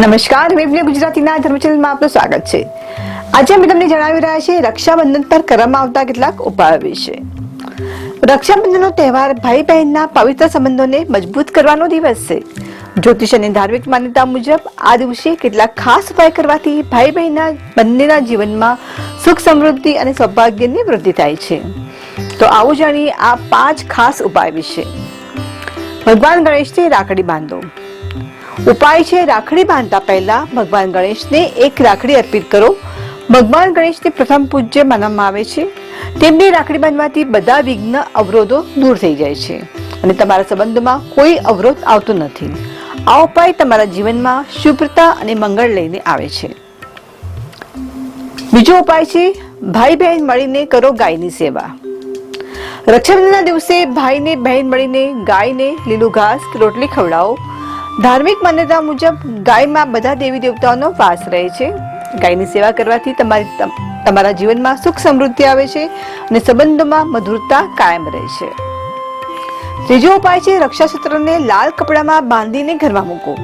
નમસ્કાર વેબને ગુજરાતીના ધર્મચેનલમાં આપનું સ્વાગત છે. આજે અમે તમને જણાવી રહ્યા છીએ, રક્ષાબંધન પર કરવામાં આવતા કેટલાક ઉપાયો વિશે. રક્ષાબંધનનો તહેવાર ભાઈ બહેનના પવિત્ર સંબંધોને મજબૂત કરવાનો દિવસ છે. જ્યોતિષ અને ધાર્મિક માન્યતા મુજબ આ દિવસે કેટલાક ખાસ ઉપાય કરવાથી ભાઈ બહેનના બંનેના જીવનમાં સુખ સમૃદ્ધિ અને સૌભાગ્યની વૃદ્ધિ થાય છે. તો આવું જાણીએ આ પાંચ ખાસ ઉપાય વિશે. ભગવાન ગણેશથી રાખડી બાંધો. ઉપાય છે, રાખડી બાંધતા પહેલા ભગવાન ગણેશને એક રાખડી અર્પિત કરો. ભગવાન ગણેશને પ્રથમ પૂજ્ય માનવામાં આવે છે. તેમની રાખડી બાંધવાથી બધા વિઘ્ન, અવરોધો દૂર થઈ જાય છે અને તમારા સંબંધોમાં કોઈ અવરોધ આવતો નથી. આ ઉપાય તમારા જીવનમાં શુભ્રતા અને મંગળ લઈને આવે છે. બીજો ઉપાય છે, ભાઈ બહેન મળીને કરો ગાયની સેવા. રક્ષાબંધનના દિવસે ભાઈને બહેન મળીને ગાયને લીલું ઘાસ, રોટલી ખવડાવો. ધાર્મિક માન્યતા મુજબ ગાયમાં બધા દેવી દેવતાઓનો વાસ રહે છે. ગાયની સેવા કરવાથી તમારી તમારા જીવનમાં સુખ સમૃદ્ધિ આવે છે અને સંબંધોમાં મધુરતા કાયમ રહે છે. ત્રીજો ઉપાય છે રક્ષાસૂત્રને લાલ કપડામાં બાંધીને ઘરમાં મૂકો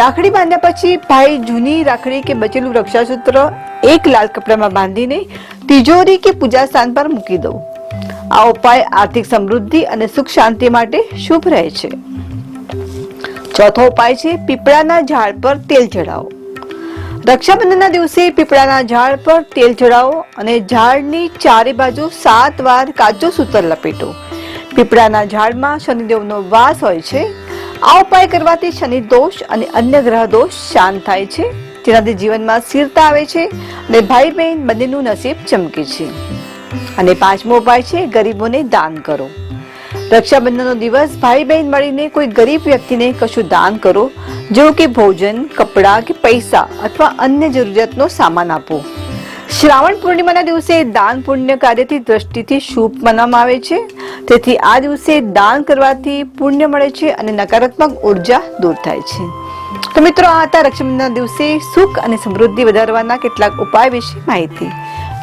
રાખડી બાંધ્યા પછી ભાઈ જૂની રાખડી કે બચેલું રક્ષાસૂત્ર એક લાલ કપડામાં બાંધીને તિજોરી કે પૂજા સ્થાન પર મૂકી દો આ ઉપાય આર્થિક સમૃદ્ધિ અને સુખ શાંતિ માટે શુભ રહે છે. ચોથો ઉપાય છે પીપળાના ઝાડ પર તેલ ચડાવો રક્ષાબંધનના દિવસે પીપળાના ઝાડ પર તેલ ચડાવો અને ઝાડની ચારે બાજુ સાત વાર કાચો સૂતર લપેટો. પીપળાના ઝાડમાં શનિદેવનો વાસ હોય છે. આ ઉપાય કરવાથી શનિ દોષ અને અન્ય ગ્રહ દોષ શાંત થાય છે. જેનાથી જીવનમાં સ્થિરતા આવે છે અને ભાઈ બહેન બંનેનું નસીબ ચમકે છે. અને પાંચમો ઉપાય છે ગરીબોને દાન કરો. રક્ષાબંધનનો દિવસ ભાઈ બહેન મળીને કોઈ ગરીબ વ્યક્તિને કશું દાન કરો જેવું કે ભોજન, કપડાં કે પૈસા અથવા અન્ય જરૂરિયાતનો સામાન આપો. શ્રાવણ પૂર્ણિમાના દિવસે દાન પુણ્ય કાર્યથી દ્રષ્ટિથી શુભ માનવામાં આવે છે. તેથી આ દિવસે દાન કરવાથી પુણ્ય મળે છે અને નકારાત્મક ઊર્જા દૂર થાય છે. તો મિત્રો, આ હતા રક્ષાબંધનના દિવસે સુખ અને સમૃદ્ધિ વધારવાના કેટલાક ઉપાય વિશે માહિતી.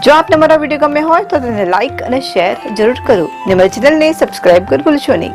જો આપને મારા વીડિયો ગમે હોય તો તેને લાઈક અને શેર જરૂર કરો. ને મારી ચેનલને સબસ્ક્રાઇબ કરવું ભૂલશો નહીં.